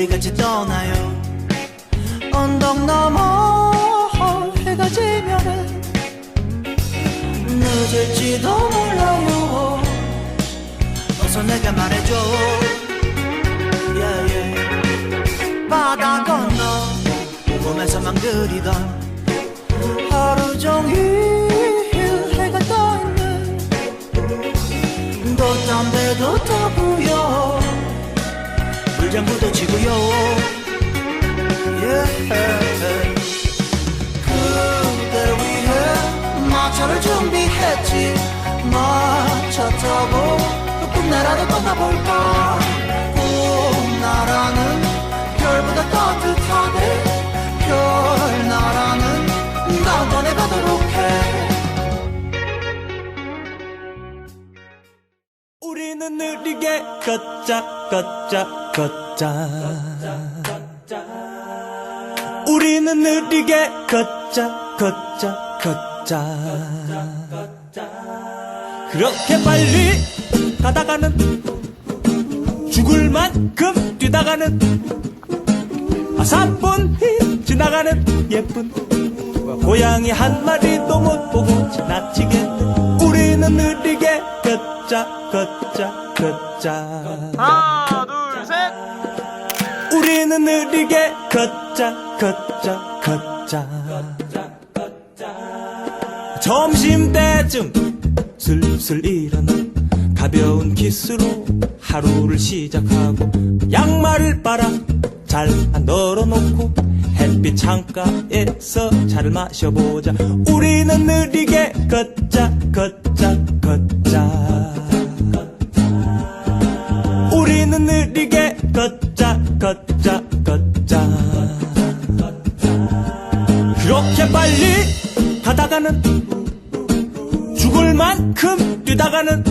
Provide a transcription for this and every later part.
우리 같이 떠나요. 언덕 넘어 해가 지면은 늦을지도 몰라요. 어서 내게 말해줘. Yeah, yeah. 바다 건너 꿈에서만 그리던 하루 종일 해가 떠있는 돛담배도 타고요 물장구도 치고요. Yeah. 그대 위해 마차를 준비했지. 마차 타고 꿈나라로 떠나볼까? 꿈나라는 별보다 따뜻하대 별나라는 다음번에 가도록 해. 우리는 느리게 걷자 걷자 걷자. 우리는 느리게 걷자 걷자 걷자. 그렇게 빨리 가다가는 죽을 만큼 뛰다가는 아 3분이 지나가는 예쁜 고양이 한 마리도 못 보고 지나치겠네 우리는 느리게 걷자 걷자 우리는 느리게 걷자 걷자 걷자. 점심때쯤 슬슬 일어나 가벼운 키스로 하루를 시작하고 양말을 빨아 잘 널어놓고 햇빛 창가에서 차를 마셔보자. 우리는 느리게 걷자 걷자 걷자. 우리는 느리게 걷자 걷자 걷자. 그렇게 빨리 가다가는 죽을 만큼 뛰다가는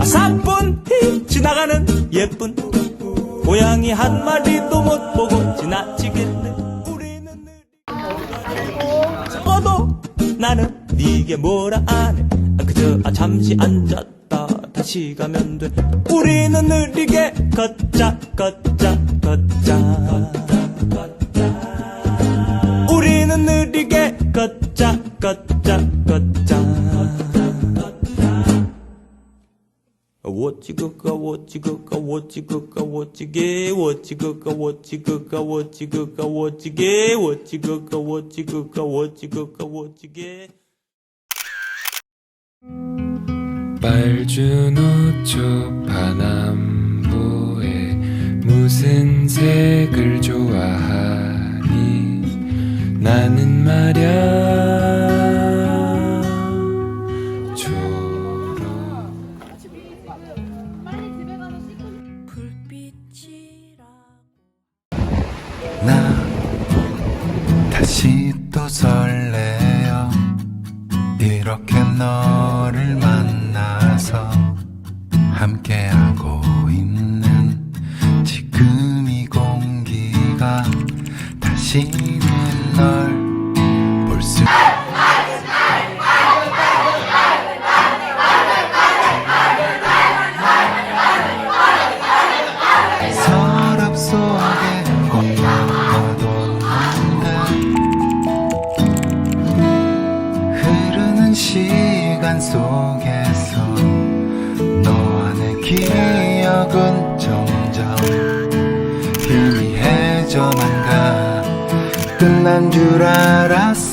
아 3분이 지나가는 예쁜 고양이 한 마리도 못 보고 지나치겠네 우리는 느리 적어도 나는 네게 뭐라 안해 아, 그저 아, 잠시 앉았 다 다시 가면 돼. 우리는 느리게 걷자 걷자 걷자. 우리는 느리게 걷자 걷자 걷자. 워찌그가 워찌그가 워찌그가 워찌게 워찌그가 워찌그가 워찌그가 워찌게 워찌그가 워찌그가 워찌그가 워찌게 빨주노 초 파남보에 무슨 색을 좋아하니? 나는 말야 이렇게 너 널볼 수 서랍 속에 꼭 넣어뒀는데 흐르는 시간 속에서 너와 내 기억은 점점 희미 telan jura rasa